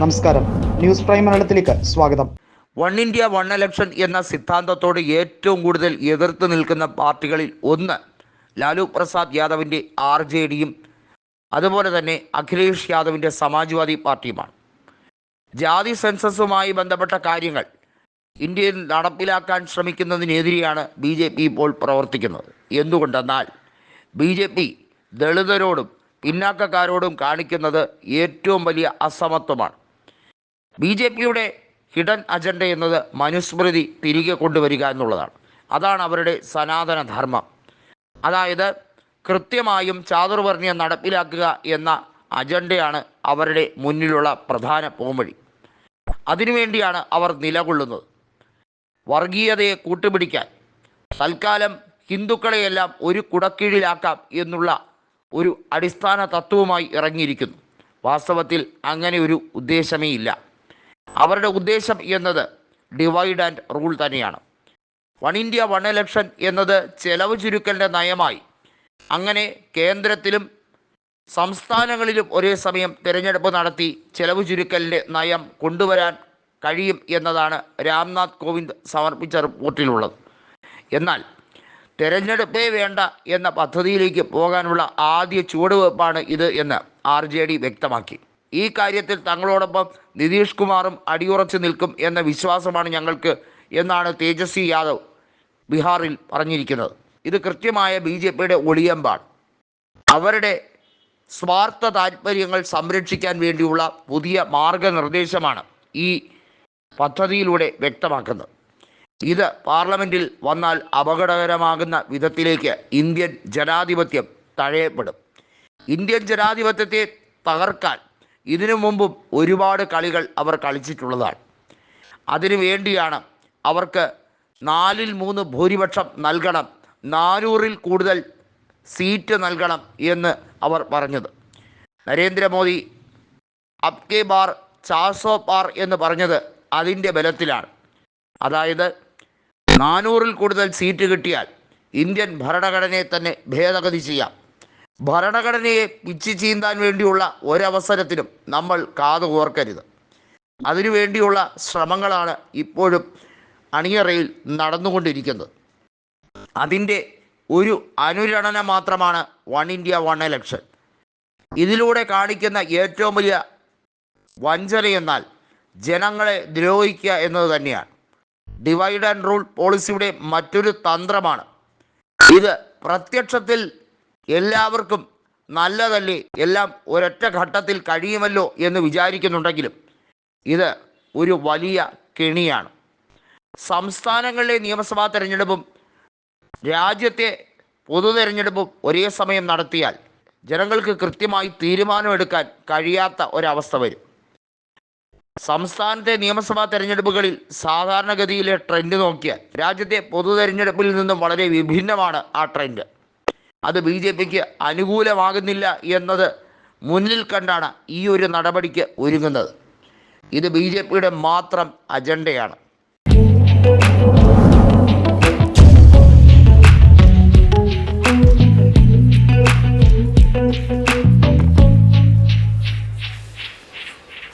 നമസ്കാരം. News prime മലയാളത്തിലേക്ക് സ്വാഗതം. വൺ ഇന്ത്യ വൺ ഇലക്ഷൻ എന്ന സിദ്ധാന്തത്തോട് ഏറ്റവും കൂടുതൽ എതിർത്ത് നിൽക്കുന്ന പാർട്ടികളിൽ ഒന്ന് ലാലു പ്രസാദ് യാദവിന്റെ ആർ ജെ ഡിയും അതുപോലെ തന്നെ അഖിലേഷ് യാദവിന്റെ സമാജ്വാദി പാർട്ടിയുമാണ്. ജാതി സെൻസസുമായി ബന്ധപ്പെട്ട കാര്യങ്ങൾ ഇന്ത്യയിൽ നടപ്പിലാക്കാൻ ശ്രമിക്കുന്നതിനെതിരെയാണ് ബി ജെ പി ഇപ്പോൾ പ്രവർത്തിക്കുന്നത്. എന്തുകൊണ്ടെന്നാൽ ബി ജെ പി ദളിതരോടും പിന്നാക്കക്കാരോടും കാണിക്കുന്നത് ഏറ്റവും വലിയ അസമത്വമാണ്. ബി ജെ പിയുടെ ഹിഡൻ അജണ്ട എന്നത് മനുസ്മൃതി തിരികെ കൊണ്ടുവരിക എന്നുള്ളതാണ്. അതാണ് അവരുടെ സനാതന ധർമ്മം അതായത് കൃത്യമായും ചാതുർവർണയം നടപ്പിലാക്കുക എന്ന അജണ്ടയാണ് അവരുടെ മുന്നിലുള്ള പ്രധാന പോംവഴി. അതിനുവേണ്ടിയാണ് അവർ നിലകൊള്ളുന്നത്. വർഗീയതയെ കൂട്ടുപിടിക്കാൻ തൽക്കാലം ഹിന്ദുക്കളെയെല്ലാം ഒരു കുടക്കീഴിലാക്കാം എന്നുള്ള ഒരു അടിസ്ഥാന തത്വവുമായി ഇറങ്ങിയിരിക്കുന്നു. വാസ്തവത്തിൽ അങ്ങനെ ഒരു ഉദ്ദേശമേ ഇല്ല. അവരുടെ ഉദ്ദേശം എന്നത് ഡിവൈഡ് ആൻഡ് റൂൾ തന്നെയാണ്. വൺ ഇന്ത്യ വൺ ഇലക്ഷൻ എന്നത് ചെലവ് ചുരുക്കലിന്റെ നയമായി. അങ്ങനെ കേന്ദ്രത്തിലും സംസ്ഥാനങ്ങളിലും ഒരേ സമയം തിരഞ്ഞെടുപ്പ് നടത്തി ചെലവ് ചുരുക്കലിന്റെ നയം കൊണ്ടുവരാൻ കഴിയും എന്നതാണ് രാംനാഥ് കോവിന്ദ് സമർപ്പിച്ച റിപ്പോർട്ടിലുള്ളത്. എന്നാൽ തിരഞ്ഞെടുപ്പേ വേണ്ട എന്ന പദ്ധതിയിലേക്ക് പോകാനുള്ള ആദ്യ ചുവടുവെപ്പാണ് ഇത് എന്ന് ആർ വ്യക്തമാക്കി. ഈ കാര്യത്തിൽ തങ്ങളോടൊപ്പം നിതീഷ് കുമാറും അടിയുറച്ചു നിൽക്കും എന്ന വിശ്വാസമാണ് ഞങ്ങൾക്ക് എന്നാണ് തേജസ്വി യാദവ് ബീഹാറിൽ പറഞ്ഞിരിക്കുന്നത്. ഇത് കൃത്യമായ ബി ജെ പിയുടെ ഒളിയമ്പാണ്. അവരുടെ സ്വാർത്ഥ താല്പര്യങ്ങൾ സംരക്ഷിക്കാൻ വേണ്ടിയുള്ള പുതിയ മാർഗനിർദ്ദേശമാണ് ഈ പദ്ധതിയിലൂടെ വ്യക്തമാക്കുന്നത്. ഇത് പാർലമെന്റിൽ വന്നാൽ അപകടകരമാകുന്ന വിധത്തിലേക്ക് ഇന്ത്യൻ ജനാധിപത്യം തഴയപ്പെടും. ഇന്ത്യൻ ജനാധിപത്യത്തെ തകർക്കാൻ ഇതിനു മുമ്പും ഒരുപാട് കളികൾ അവർ കളിച്ചിട്ടുള്ളതാണ്. അതിനു വേണ്ടിയാണ് അവർക്ക് നാലിൽ മൂന്ന് ഭൂരിപക്ഷം നൽകണം നാനൂറിൽ കൂടുതൽ സീറ്റ് നൽകണം എന്ന് അവർ പറഞ്ഞത്. നരേന്ദ്രമോദി അബ്കെ ബാർ ചാസോ പാർ എന്ന് പറഞ്ഞത് അതിന്റെ ബലത്തിലാണ്. അതായത് നാനൂറിൽ കൂടുതൽ സീറ്റ് കിട്ടിയാൽ ഇന്ത്യൻ ഭരണഘടനയെ തന്നെ ഭേദഗതി ചെയ്യാം. ഭരണഘടനയെ പിച്ചി ചീന്താൻ വേണ്ടിയുള്ള ഒരവസരത്തിനും നമ്മൾ കാതു കോർക്കരുത്. അതിനുവേണ്ടിയുള്ള ശ്രമങ്ങളാണ് ഇപ്പോഴും അണിയറയിൽ നടന്നുകൊണ്ടിരിക്കുന്നത്. അതിന്റെ ഒരു അനുരണന മാത്രമാണ് വൺ ഇന്ത്യ വൺ എലക്ഷൻ ഇതിലൂടെ കാണിക്കുന്ന ഏറ്റവും വലിയ വഞ്ചന എന്നാൽ ജനങ്ങളെ ദ്രോഹിക്കുക എന്നത് തന്നെയാണ്. ഡിവൈഡ് ആൻഡ് റൂൾ പോളിസിയുടെ മറ്റൊരു തന്ത്രമാണ്. ഇത് പ്രത്യക്ഷത്തിൽ എല്ലാവർക്കും നല്ലതല്ലേ? എല്ലാം ഒരൊറ്റ ഘട്ടത്തിൽ കഴിയുമല്ലോ എന്ന് വിചാരിക്കുന്നുണ്ടെങ്കിലും ഇത് ഒരു വലിയ കെണിയാണ്. സംസ്ഥാനങ്ങളിലെ നിയമസഭാ തെരഞ്ഞെടുപ്പും രാജ്യത്തെ പൊതു തെരഞ്ഞെടുപ്പും ഒരേ സമയം നടത്തിയാൽ ജനങ്ങൾക്ക് കൃത്യമായി തീരുമാനമെടുക്കാൻ കഴിയാത്ത ഒരവസ്ഥ വരും. സംസ്ഥാനത്തെ നിയമസഭാ തെരഞ്ഞെടുപ്പുകളിൽ സാധാരണഗതിയിലെ ട്രെൻഡ് നോക്കിയാൽ രാജ്യത്തെ പൊതു തെരഞ്ഞെടുപ്പിൽ നിന്നും വളരെ വിഭിന്നമാണ് ആ ട്രെൻഡ്. അത് ബി ജെ പിക്ക് അനുകൂലമാകുന്നില്ല എന്നത് മുന്നിൽ കണ്ടാണ് ഈ ഒരു നടപടിക്ക് ഒരുങ്ങുന്നത്. ഇത് ബി ജെ പിയുടെ മാത്രം അജണ്ടയാണ്.